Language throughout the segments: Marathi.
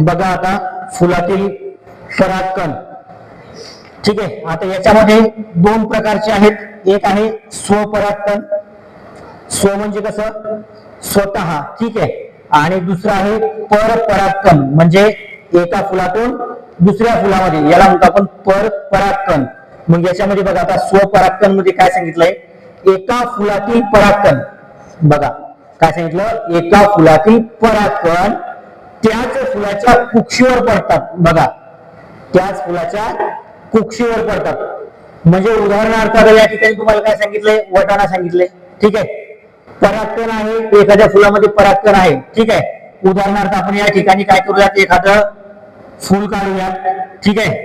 बघा आता फुलातील परागकण ठीक आहे आता याच्यामध्ये दोन प्रकारचे आहेत. एक आहे स्वपरागकण स्व म्हणजे कसं? स्वतः. ठीक आहे. आणि दुसरं आहे परपरागकण म्हणजे एका फुलातून दुसऱ्या फुलामध्ये. याला म्हणतो आपण परपरागकण मग याच्यामध्ये बघा आता स्वपरागकणमध्ये काय सांगितलंय? एका फुलातील परागकण बघा. काय सांगितलं? एका फुलातील परागकण त्याच फुलाच्या कुक्षीवर पडतात. बघा. त्याच फुलाच्या कुक्षीवर पडतात. म्हणजे उदाहरणार्थ आता या ठिकाणी तुम्हाला काय सांगितलंय? वटाणा सांगितलंय. ठीक आहे? परागकण आहे. एखाद्या फुलामध्ये परागकण आहे. ठीक आहे? उदाहरणार्थ आपण या ठिकाणी काय करूयात? एखादं फुल काढूयात. ठीक आहे?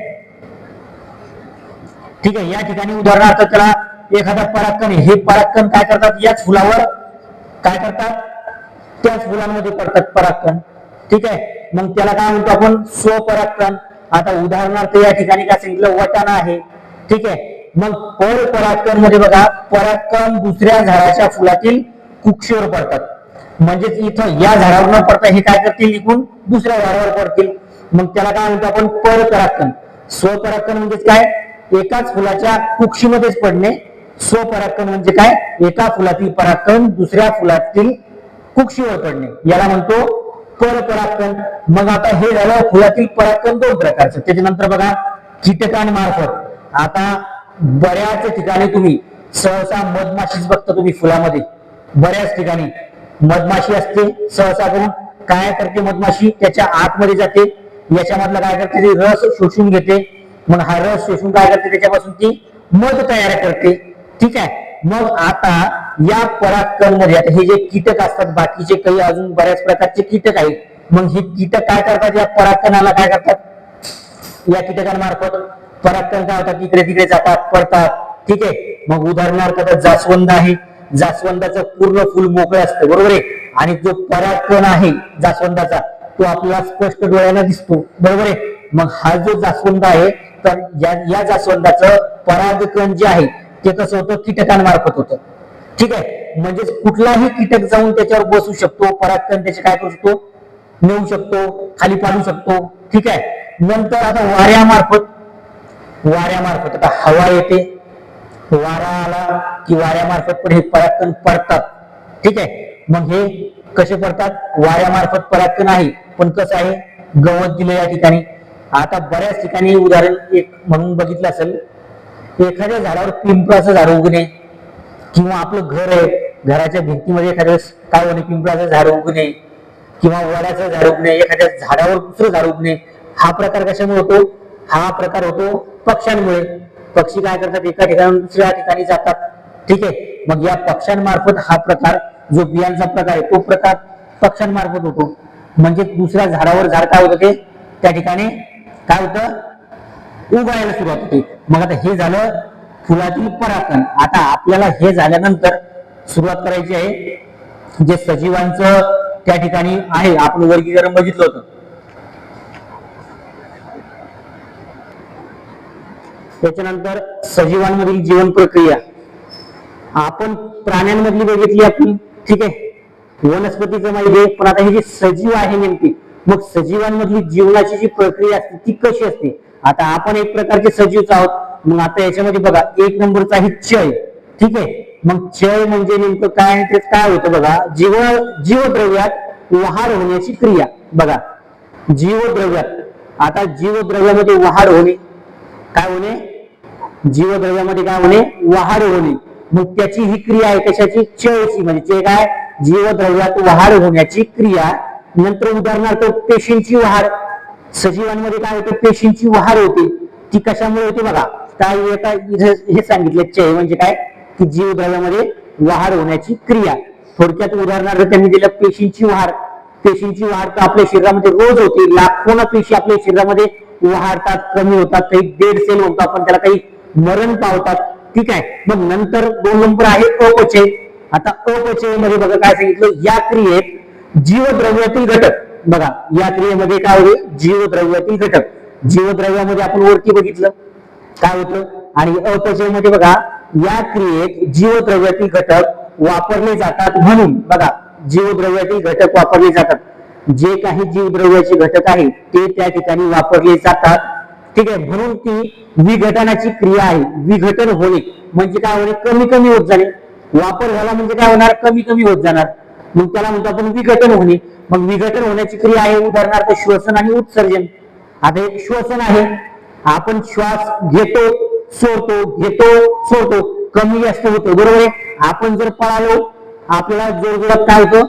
ठीक आहे? या ठिकाणी उदाहरणार्थ त्याला एखादा परागकण आहे. हे परागकण काय करतात? याच फुलावर काय करतात? त्याच फुलांमध्ये पडतात परागकण. ठीक आहे? मग त्याला काय म्हणतो आपण? स्वपरागकण. आता उदाहरणार्थ या ठिकाणी काय सांगितलं? वटाणा आहे. ठीक आहे? मग पर परागकणमध्ये बघा परागकण दुसऱ्या झाडाच्या फुलातील कुक्षीवर पडतात. म्हणजेच इथं या झाडावर न पडता हे काय करतील? इकून दुसऱ्या झाडावर पडतील. मग त्याला काय म्हणतो आपण? पर परागकण. स्वपरागकण म्हणजेच काय? एकाच फुलाच्या कुक्षीमध्येच पडणे. स्वपराक्रम म्हणजे काय? एका फुलातील परागकण दुसऱ्या फुलातील कुक्षीवर पडणे याला म्हणतो परपराक्रम. मग आता हे झालं फुलातील परागकण दोन प्रकारचं. त्याच्यानंतर बघा कीटकांमार्फत आता बऱ्याच ठिकाणी तुम्ही सहसा मधमाशीच बघता तुम्ही फुलामध्ये. बऱ्याच ठिकाणी मधमाशी असते सहसा करून काय करते मधमाशी? त्याच्या आतमध्ये जाते. याच्यामधला काय करते? ते रस शोषून घेते. मग हा रस शोषून काय करते? त्याच्यापासून ती मध तयार करते. ठीक आहे. मग आता या परागकणमध्ये आता हे जे कीटक असतात बाकीचे काही अजून बऱ्याच प्रकारचे कीटक आहेत. मग हे कीटक काय करतात? या परागकणाला काय करतात? या कीटकांमार्फत परागकण काय होतात? इकडे तिकडे जातात पडतात. ठीक आहे. मग उदाहरणार्थ आता जास्वंद आहे. जास्वंदाचं पूर्ण फुल मोकळं असतं बरोबर आहे? आणि जो पराक्रम आहे जास्वंदाचा तो आपल्याला स्पष्ट डोळ्याला दिसतो बरोबर आहे? मग हा जो जास्वंद आहे तर या या जास्वंदाचं परागकण जे आहे ते कसं होतं? कीटकांमार्फत होतं. ठीक आहे? म्हणजेच कुठलाही कीटक जाऊन त्याच्यावर बसू शकतो परागकण त्याचे काय करू शकतो? नेऊ शकतो खाली पाडू शकतो. ठीक आहे? नंतर आता वाऱ्यामार्फत वाऱ्यामार्फत आता हवा येते. वारा आला की वाऱ्यामार्फत पण हे परागकण पडतात. ठीक आहे? मग हे कसे पडतात? वाऱ्यामार्फत परागकण आहे पण कसं आहे? गवत दिलं या ठिकाणी. आता बऱ्याच ठिकाणी उदाहरण एक म्हणून बघितलं असेल. एखाद्या झाडावर पिंपळाचं झाड उगणे किंवा आपलं घर आहे घराच्या भिंतीमध्ये एखाद्या काय होणे पिंपळाचं झाड उगणे किंवा वडाचं झाड उगणे एखाद्या झाडावर दुसरं झाड उगणे हा प्रकार कशामुळे होतो? हा प्रकार होतो पक्ष्यांमुळे. पक्षी काय करतात? एका ठिकाणी दुसऱ्या ठिकाणी जातात. ठीक आहे? मग या पक्ष्यांमार्फत हा प्रकार जो बियांचा प्रकार आहे तो प्रकार पक्ष्यांमार्फत होतो. म्हणजे दुसऱ्या झाडावर झाड काय होतं ते? त्या ठिकाणी काय होतं? उगायला सुरुवात होते. मग आता हे झालं फुलातील परागण आता आपल्याला हे झाल्यानंतर सुरुवात करायची आहे. जे सजीवांचं त्या ठिकाणी आहे आपण वर्गीकरण बघितलं होतं. त्याच्यानंतर सजीवांमधील जीवन प्रक्रिया. आपण प्राण्यांमधली बघितली आपण ठीक आहे. वनस्पतीचं माहिती आहे पण आता हे जे सजीव आहे नेमकी मग सजीवांमधली जीवनाची जी प्रक्रिया असते ती कशी असते? आता आपण एक प्रकारचे सजीवच आहोत. मग आता याच्यामध्ये बघा एक नंबरचा आहे चय. ठीक आहे? मग चय म्हणजे नेमकं काय ते काय होतं बघा? जीव जीवद्रव्यात वहार होण्याची क्रिया. बघा जीवद्रव्यात. आता जीवद्रव्यामध्ये वहार होणे काय होणे? जीवद्रव्यामध्ये काय होणे? वहार होणे. मग त्याची ही क्रिया आहे कशाची? चयची. म्हणजे ते काय? जीवद्रव्यात वहार होण्याची क्रिया. नंतर उदाहरणार्थ पेशींची वहार सजीवांमध्ये काय होते? पेशींची वाढ होते. ती कशामुळे होते बघा? काय एका हे सांगितले चय म्हणजे काय? की जीवद्रव्यामध्ये वाढ होण्याची क्रिया. थोडक्यात उदाहरणार्थ त्यांनी दिलं पेशींची वाढ. पेशींची वाढ तर आपल्या शरीरामध्ये रोज होते. लाखोना पेशी आपल्या शरीरामध्ये वाढतात कमी होतात. काही डेड सेल होतो आपण त्याला काही मरण पावतात. ठीक आहे? मग नंतर दोन नंबर आहे अपचय. आता अपचयमध्ये बघा काय सांगितलं? या क्रियेत जीवद्रव्यातील घटक बघा या क्रियेमध्ये काय होते? जीवद्रव्यातील घटक. जीवद्रव्यामध्ये आपण वरती बघितलं. काय होतं? आणि अपचयमध्ये बघा या क्रियेत जीवद्रव्यातील घटक वापरले जातात म्हणून. बघा जीवद्रव्यातील घटक वापरले जातात. जे काही जीवद्रव्याचे घटक आहेत ते त्या ठिकाणी वापरले जातात. ठीक आहे? म्हणून ती विघटनाची क्रिया आहे. विघटन होणे. म्हणजे काय होणे? कमी कमी होत जाणे. वापर झाला म्हणजे काय होणार? कमी कमी होत जाणार. मग त्याला म्हणतो आपण विघटन होणे. मग विघटन होण्याची क्रिया आहे उदाहरणार्थ श्वसन आणि उत्सर्जन. आता एक श्वसन आहे. आपण श्वास घेतो सोडतो घेतो सोडतो. कमी जास्त होतो बरोबर आहे? आपण जर पळालो आपल्याला जोरजोरात काय होतं?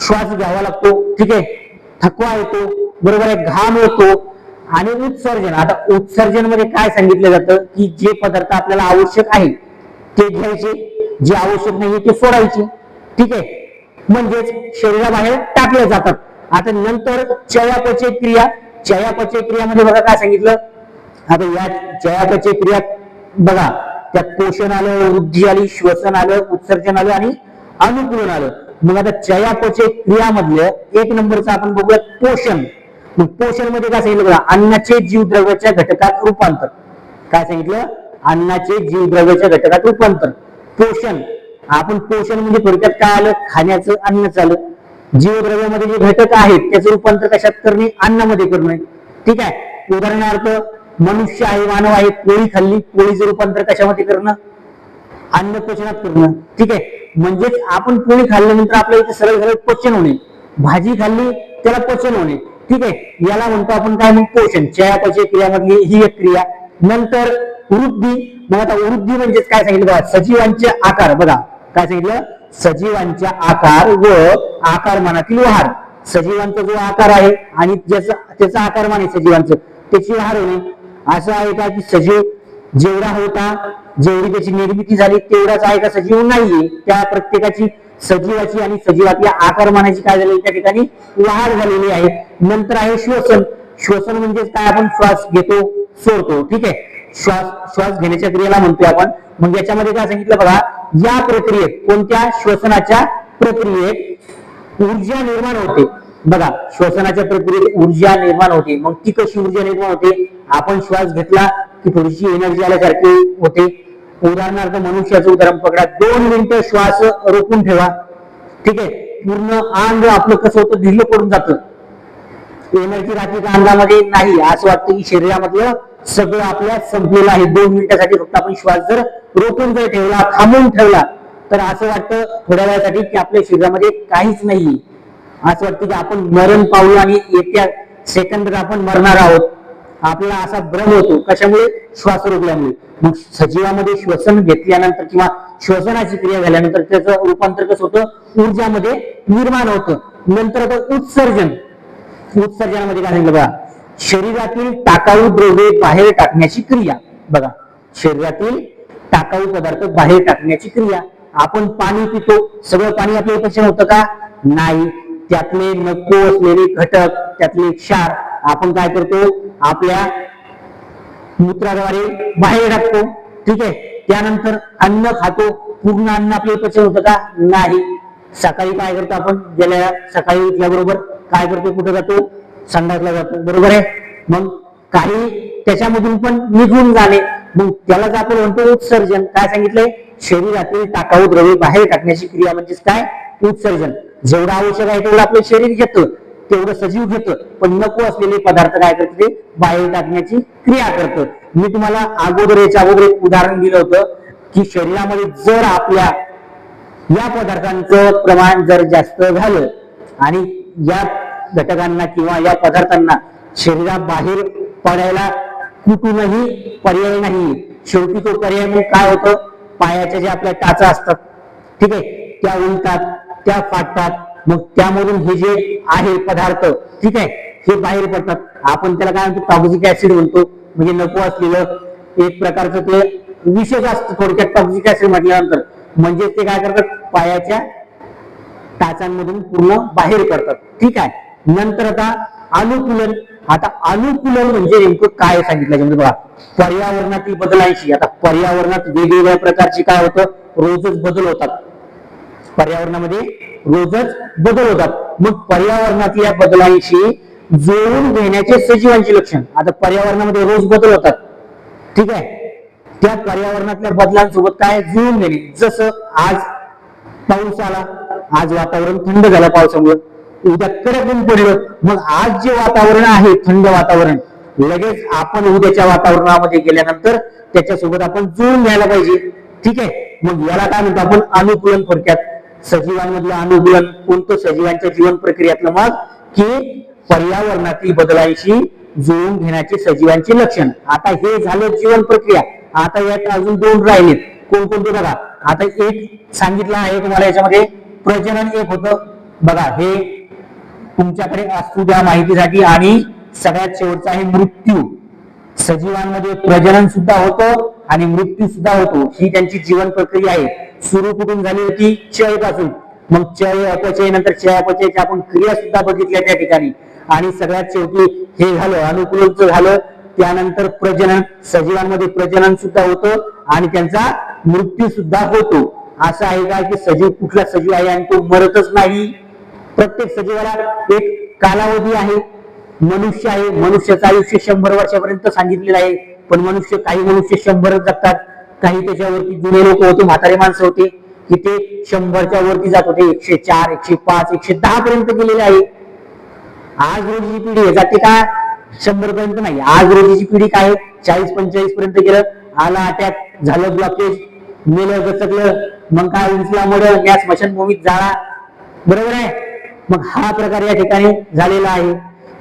श्वास घ्यावा लागतो ठीक आहे? थकवा येतो बरोबर आहे? घाम होतो आणि उत्सर्जन. आता उत्सर्जनमध्ये काय सांगितलं जातं? की जे पदार्थ आपल्याला आवश्यक आहे ते घ्यायचे. जे आवश्यक नाहीये ते सोडायचे. ठीक आहे? म्हणजेच शरीराबाहेर टाकले जातात. आता नंतर चयापचय क्रिया चयापचय क्रियामध्ये बघा काय सांगितलं? आता या चयापचय क्रिया बघा त्यात पोषण आलं वृद्धी आली श्वसन आलं उत्सर्जन आलं आणि अनुकूलन आलं. मग आता चयापचय क्रियामधलं एक नंबरचं आपण बघूया पोषण. मग पोषणमध्ये काय सांगितलं बघा अन्नाचे जीवद्रव्याच्या घटकात रूपांतर. काय सांगितलं? अन्नाचे जीवद्रव्याच्या घटकात रूपांतर. पोषण. आपण पोषण म्हणजे थोडक्यात काय आलं? खाण्याचं अन्नच आलं. जीवद्रव्यामध्ये जे घटक आहेत त्याचं रूपांतर कशात करणे? अन्नामध्ये करणे ठीक आहे? उदाहरणार्थ मनुष्य आहे मानव आहे पोळी खाल्ली पोळीचं रूपांतर कशामध्ये करणं? अन्न पोषणात करणं. ठीक आहे? म्हणजेच आपण पोळी खाल्ल्यानंतर आपल्या इथे सरळ सरळ पचन होणे. भाजी खाल्ली त्याला पचन होणे. ठीक आहे? याला म्हणतो आपण काय मग? पोषण. चयापचय क्रियामधली ही एक क्रिया. नंतर वृद्धी. मग आता वृद्धी म्हणजेच काय सांगितलं बघा? सजीवांचे आकार. बघा काय सांगितलं? सजीवांच्या आकार व आकारमानातील वहार सजीवांचा जो आकार आहे आणि ज्याचा त्याचा आकारमान आहे सजीवांचं. त्याची वहार होणे. असं आहे का की सजीव जेवढा होता जेवढी त्याची निर्मिती झाली तेवढाच आहे का सजीव नाहीये? त्या प्रत्येकाची सजीवाची आणि सजीवातल्या आकारमानाची काय झालेली त्या ठिकाणी वाढ झालेली आहे. नंतर आहे श्वसन. श्वसन म्हणजे काय? आपण श्वास घेतो सोडतो. ठीक आहे? श्वास श्वास घेण्याच्या क्रियेला म्हणतोय आपण. मग याच्यामध्ये काय सांगितलं बघा या प्रक्रियेत कोणत्या श्वसनाच्या प्रक्रियेत ऊर्जा निर्माण होते? बघा श्वसनाच्या प्रक्रियेत ऊर्जा निर्माण होते. मग ती कशी ऊर्जा निर्माण होते? आपण श्वास घेतला की थोडीशी एनर्जी आल्यासारखी होते. उदाहरणार्थ मनुष्याचं उदाहरण पकडा. दोन मिनिटं श्वास रोखून ठेवा. ठीक आहे? पूर्ण अंग आपलं कसं होतं? ढिल्लं पडून जातं. एनर्जी राहते का अंगामध्ये? नाही. असं वाटतं की शरीरामधलं सगळं आपल्या संपलेलं आहे. दोन मिनिटासाठी फक्त आपण श्वास जर रोखून जर ठेवला थांबून ठेवला तर असं वाटतं थोड्या वेळासाठी की आपल्या शरीरामध्ये काहीच नाही. असं वाटतं की आपण मरण पावलो आणि येत्या सेकंदात आपण मरणार आहोत. आपल्याला असा भ्रम होतो. कशामुळे? श्वास रोखल्यामुळे. मग सजीवामध्ये श्वसन घेतल्यानंतर किंवा श्वसनाची क्रिया झाल्यानंतर त्याचं रूपांतर कसं होतं? ऊर्जामध्ये निर्माण होतं. नंतर आता उत्सर्जन. उत्सर्जनामध्ये काय सांगितलं बघा? शरीरातील टाकाऊ द्रव्ये बाहेर टाकण्याची क्रिया. बघा शरीरातील टाकाऊ पदार्थ बाहेर टाकण्याची क्रिया. आपण पाणी पितो सगळं पाणी आपल्या पचन होतं का? नाही. त्यातले नको असलेले घटक त्यातले क्षार आपण काय करतो? आपल्या मूत्राद्वारे बाहेर टाकतो. ठीक आहे? त्यानंतर अन्न खातो. पूर्ण अन्न आपले पचन होतं का? नाही. सकाळी काय करतो आपण? गेल्या सकाळी उठल्याबरोबर काय करतो? कुठे जातो? संडासला जातो. बरोबर आहे? मग काही त्याच्यामधून पण निघून जाणे. मग त्यालाच आपण म्हणतो उत्सर्जन काय सांगितलंय? शरीरातील टाकाऊ द्रव्य बाहेर टाकण्याची क्रिया म्हणजेच काय? उत्सर्जन. जेवढं आवश्यक आहे तेवढं आपलं शरीर घेतं तेवढं सजीव घेतं. पण नको असलेले पदार्थ काय करतं ते? बाहेर टाकण्याची क्रिया करतं मी तुम्हाला अगोदर याच्या अगोदर एक उदाहरण दिलं होतं की शरीरामध्ये जर आपल्या या पदार्थांचं प्रमाण जर जास्त झालं आणि या घटकांना किंवा या पदार्थांना शरीराबाहेर पडायला कुठूनही पर्याय नाही. शेवटी तो पर्याय मग काय होतं? पायाच्या ज्या आपल्या टाचा असतात ठीक आहे? त्या उलतात त्या फाटतात मग त्यामधून हे जे आहे पदार्थ ठीक आहे? हे बाहेर पडतात. आपण त्याला काय म्हणतो? टॉक्झिक ऍसिड म्हणतो. म्हणजे नको असलेलं एक प्रकारचं ते विषच असतं थोडक्यात टॉक्झिक ऍसिड म्हटल्यानंतर. म्हणजे ते काय करतात? पायाच्या टाचांमधून पूर्ण बाहेर पडतात. ठीक आहे? नंतर आता अनुकूलन. आता अनुकूलन म्हणजे नेमकं काय सांगितलं याच्यामध्ये बघा. पर्यावरणातील बदलांशी आता पर्यावरणात वेगवेगळ्या प्रकारचे काय होतं? रोजच बदल होतात. पर्यावरणामध्ये रोजच बदल होतात. मग पर्यावरणातल्या बदलांशी जुळवून घेण्याचे सजीवांचे लक्षण. आता पर्यावरणामध्ये रोज बदल होतात. ठीक आहे? त्या पर्यावरणातल्या बदलांसोबत काय? जुळून घेणे जसं आज पाऊस आला. आज वातावरण थंड झालं पावसामुळे. उद्या कडक ऊन पडलं. मग आज जे वातावरण आहे थंड वातावरण लगेच आपण उद्याच्या वातावरणामध्ये गेल्यानंतर त्याच्यासोबत आपण जुळून घ्यायला पाहिजे. ठीक आहे? मग याला काय म्हणतो आपण? अनुकूलन थोडक्यात. सजीवांमधलं अनुकूलन कोणतं सजीवांच्या जीवन प्रक्रियातलं मग? की पर्यावरणातील बदलांशी जुळून घेण्याचे सजीवांचे लक्षण. आता हे झालं जीवन प्रक्रिया. आता यात अजून दोन राहिलेत. कोणकोणते बघा? आता एक सांगितलं आहे तुम्हाला याच्यामध्ये. प्रजनन एक होतं. बघा हे तुमच्याकडे असू द्या माहितीसाठी. आणि सगळ्यात शेवटचा आहे मृत्यू. सजीवांमध्ये प्रजनन सुद्धा होतं आणि मृत्यू सुद्धा होतो. ही त्यांची जीवन प्रक्रिया आहे. सुरू कुठून झाली होती? क्षयपासून मग क्षय अपचय नंतर क्षय अपचयाची आपण क्रिया सुद्धा बघितल्या त्या ठिकाणी. आणि सगळ्यात शेवटी हे झालं अनुकूलच झालं. त्यानंतर प्रजनन सजीवांमध्ये प्रजनन सुद्धा होतं आणि त्यांचा मृत्यू सुद्धा होतो. असं आहे का की सजीव कुठला सजीव आहे आणि तो मरतच नाही? प्रत्येक सजीवाला एक कालावधी आहे. मनुष्य आहे. मनुष्याचं आयुष्य शंभर वर्षापर्यंत सांगितलेलं आहे. पण मनुष्य काही मनुष्य शंभरच जगतात. काही त्याच्यावरती जुने लोक होते म्हातारे माणसं होते. की ते शंभरच्या वरती जात होते. एकशे चार एकशे पाच एकशे दहा पर्यंत गेलेले आहे. आज रोजीची पिढी आहे. जाते का? शंभर पर्यंत नाही. आज रोजीची पिढी काय? चाळीस पंचेचाळीस पर्यंत गेलं. आला अटॅक झालं ब्लॉकेज मेलं गचकलं. मग काय? उंचल्यामुळं गॅस स्मशानभूमीत जाळा. बरोबर आहे? मग हा प्रकार या ठिकाणी झालेला आहे.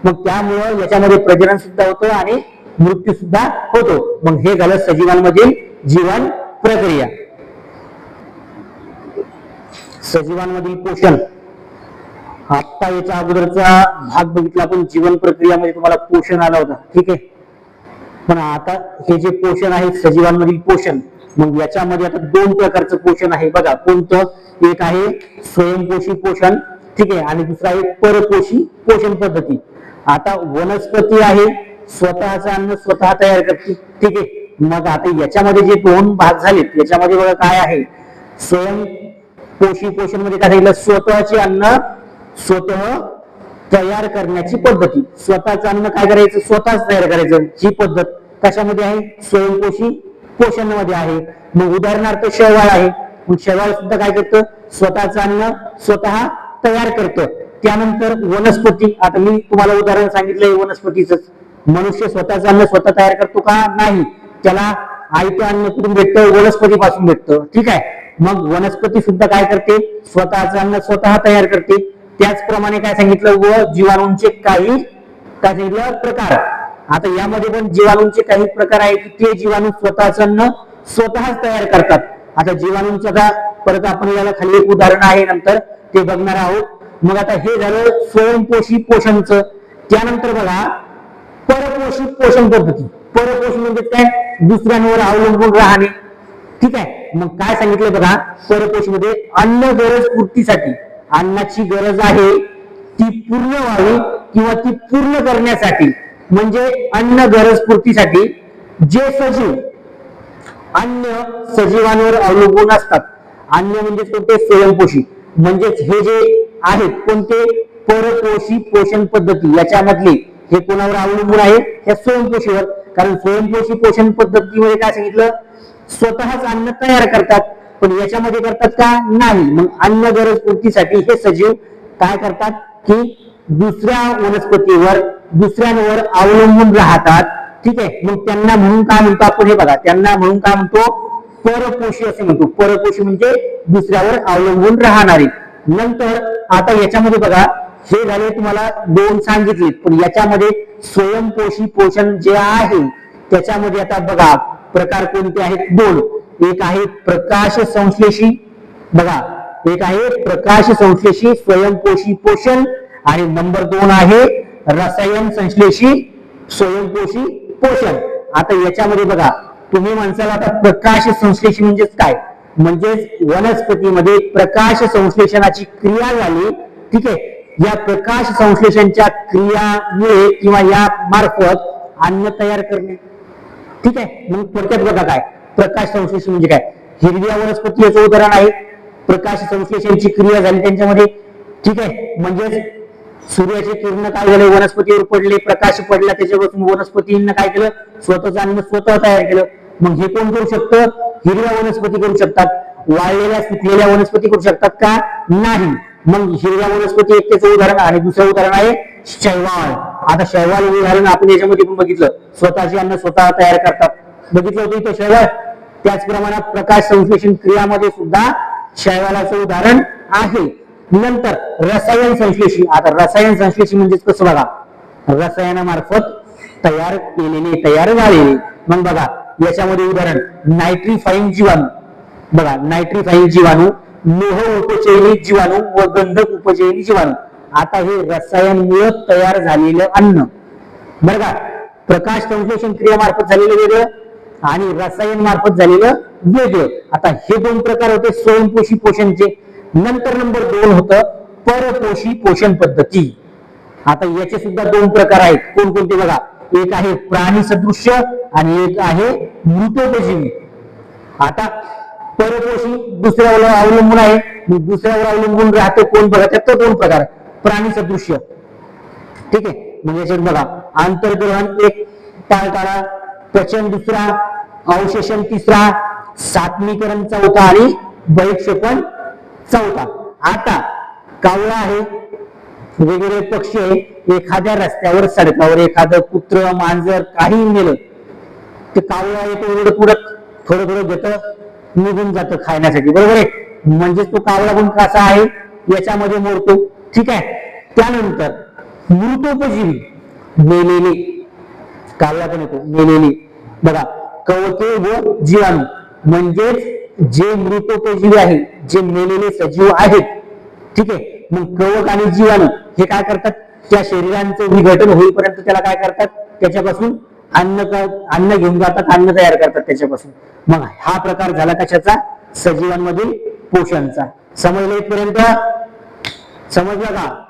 मग त्यामुळं याच्यामध्ये प्रजनन सुद्धा होतं आणि मृत्यू सुद्धा होतो. मग हे झालं सजीवांमधील जीवन प्रक्रिया. सजीवांमधील पोषण. आता याच्या अगोदरचा भाग बघितला आपण जीवन प्रक्रियामध्ये तुम्हाला पोषण आला होता. ठीक आहे? पण आता हे जे पोषण आहे सजीवांमधील पोषण मग याच्यामध्ये आता दोन प्रकारचं पोषण आहे. बघा कोणतं? एक आहे स्वयंपोषी पोषण ठीक आहे. आणि दुसरं आहे परपोषी पोषण पद्धती. आता वनस्पती आहे स्वतःचं अन्न स्वतः तयार करते. ठीक आहे. मग आता याच्यामध्ये जे दोन भाग झालेत याच्यामध्ये बघा काय आहे. स्वयं पोषी पोषणमध्ये काय सांगितलं? स्वतःचे अन्न स्वतः तयार करण्याची पद्धती. स्वतःचं अन्न काय करायचं? स्वतःच तयार करायचं. ही पद्धत कशामध्ये आहे? स्वयंपोषी पोषणमध्ये आहे. मग उदाहरणार्थ शेवाळ आहे. मग शेवाळ सुद्धा काय करतं? स्वतःचं अन्न स्वतः तयार करतं. त्यानंतर वनस्पती आता मी तुम्हाला उदाहरण सांगितलंय वनस्पतीच. मनुष्य स्वतःच अन्न स्वतः तयार करतो का? नाही. त्याला आईचं अन्न कुठून भेटतं? वनस्पतीपासून भेटतं. ठीक आहे? मग वनस्पती सुद्धा काय करते? स्वतःच अन्न स्वतः तयार करते. त्याचप्रमाणे काय सांगितलं व जीवाणूंचे काही काय सांगितलं? प्रकार. आता यामध्ये पण जीवाणूंचे काही प्रकार आहेत. की ते जीवाणू स्वतःच अन्न स्वतःच तयार करतात. आता जीवाणूंचं परत आपण याला खाली एक उदाहरण आहे नंतर. ते बघणार आहोत. मग आता हे झालं स्वयंपोषी पोषणचं. त्यानंतर बघा परपोषी पोषण पद्धती. परपोष म्हणजे काय? दुसऱ्यांवर अवलंबून राहणे. ठीक आहे? मग काय सांगितलं बघा? परपोषमध्ये अन्न गरज पूर्तीसाठी. अन्नाची गरज आहे ती पूर्ण व्हावी किंवा ती पूर्ण करण्यासाठी. म्हणजे अन्न गरज पूर्तीसाठी जे सजीव अन्य सजीवांवर अवलंबून असतात. अन्य म्हणजे कोणते? स्वयंपोषी. म्हणजेच हे जे आहेत कोणते परपोषी पोषण पद्धती याच्यामधले हे कोणावर अवलंबून आहे? या स्वयंपोषीवर. कारण स्वयंपोषी पोषण पद्धतीमध्ये काय सांगितलं? स्वतःच अन्न तयार करतात पण याच्यामध्ये करतात का? नाही. मग अन्न गरज पूर्तीसाठी हे सजीव काय करतात? की दुसऱ्या वनस्पतीवर दुसऱ्यांवर अवलंबून राहतात. ठीक आहे? मग त्यांना म्हणून काय म्हणतो आपण? हे बघा त्यांना म्हणून काय म्हणतो? परपोषी असे म्हणतो. परपोषी म्हणजे दुसऱ्यावर अवलंबून राहणारे. नंतर आता याच्यामध्ये बघा हे झाले तुम्हाला दोन सांगितले पण याच्यामध्ये स्वयंपोषी पोषण जे आहे त्याच्यामध्ये आता बघा प्रकार कोणते आहेत? दोन. एक आहे प्रकाश संश्लेषी. बघा एक आहे प्रकाश संश्लेषी स्वयंपोषी पोषण आणि नंबर दोन आहे रसायन संश्लेषी स्वयंपोषी पोषण. आता याच्यामध्ये बघा तुम्ही माणसाला आता प्रकाश संश्लेषण म्हणजेच काय? म्हणजेच वनस्पतीमध्ये प्रकाश संश्लेषणाची क्रिया झाली ठीक आहे? या प्रकाश संश्लेषणच्या क्रियामुळे किंवा या मार्फत अन्न तयार करणे ठीक आहे? मग थोडक्यात बघा काय? प्रकाश संश्लेषण म्हणजे काय? हिरव्या वनस्पती याचं उदाहरण आहे. प्रकाश संश्लेषणची क्रिया झाली त्यांच्यामध्ये ठीक आहे? म्हणजेच सूर्याचे किरण काय झाले? वनस्पतीवर पडले प्रकाश पडला त्याच्यापासून वनस्पतींना काय केलं? स्वतःच अन्न स्वतः तयार केलं. मग हे कोण करू शकतं? हिरव्या वनस्पती करू शकतात. वाळलेल्या सुकलेल्या वनस्पती करू शकतात का? नाही. मग हिरव्या वनस्पती एक त्याचं उदाहरण आणि दुसरं उदाहरण आहे शैवाल. आता शैवाल उदाहरण आपण याच्यामध्ये पण बघितलं. स्वतःची अन्न स्वतः तयार करतात. बघितलं होतं इथं शैवाळ त्याचप्रमाणे प्रकाश संश्लेषण क्रियामध्ये सुद्धा शैवालाचं उदाहरण आहे. नंतर रसायन संश्लेषी आता रसायन संश्लेषी म्हणजेच कसं बघा? रसायनामार्फत तयार केलेले तयार झालेले. मग बघा याच्यामध्ये उदाहरण नायट्रीफाईन जीवाणू. बघा नायट्रीफाईन जीवाणू लोह उपचयनी जीवाणू व गंधक उपचयनी जीवाणू. आता हे रसायनमुळे तयार झालेलं अन्न. बरं का? प्रकाश संश्लेषण क्रियामार्फत झालेलं वेगळं आणि रसायन मार्फत झालेलं वेगळं. आता हे दोन प्रकार होते स्वयंपोषी पोषणचे. नंतर नंबर दोन होतं परपोषी पोषण पद्धती. आता याचे सुद्धा दोन प्रकार आहेत. कोणकोणते बघा? एक आहे प्राणी सदृश्य आणि एक आहे मृतोपजीवी आता परपोषी दुसऱ्यावर अवलंबून आहे. दुसऱ्यावर अवलंबून राहतो कोण बघा त्यात तो दोन प्रकार प्राणी सदृश्य. ठीक आहे? म्हणजे याच्यात बघा आंतरग्रहण एक टाळटाळा पचन दुसरा अवशेषण तिसरा सात्मीकरण चौथा आणि बहिक्षेपण चौथा. आता कावळा आहे. वेगवेगळे पक्षी एखाद्या रस्त्यावर सडकावर एखादं कुत्र मांजर काही नेलं ते कावळा येतो एवढं पुढं थोडं थोडं घेतं निघून जातं खाण्यासाठी बरोबर आहे? म्हणजेच तो कावळा पण कसा आहे? याच्यामध्ये मोडतो. ठीक आहे? त्यानंतर मृतोपजीवी मेलेले. कावळा पण येतो. मेलेले. बघा कवके व जीवाणू. म्हणजेच जे मृतोपजीवी आहे जे मेलेले सजीव आहेत. ठीक आहे? मग कवक आणि जीवाणू. हे काय करतात? त्या शरीरांचं विघटन होईपर्यंत त्याला काय करतात? त्याच्यापासून अन्न अन्न घेऊन जातात अन्न तयार करतात त्याच्यापासून. मग हा प्रकार झाला कशाचा? सजीवांमधील पोषणचा. समजलं इथपर्यंत? समजलं का?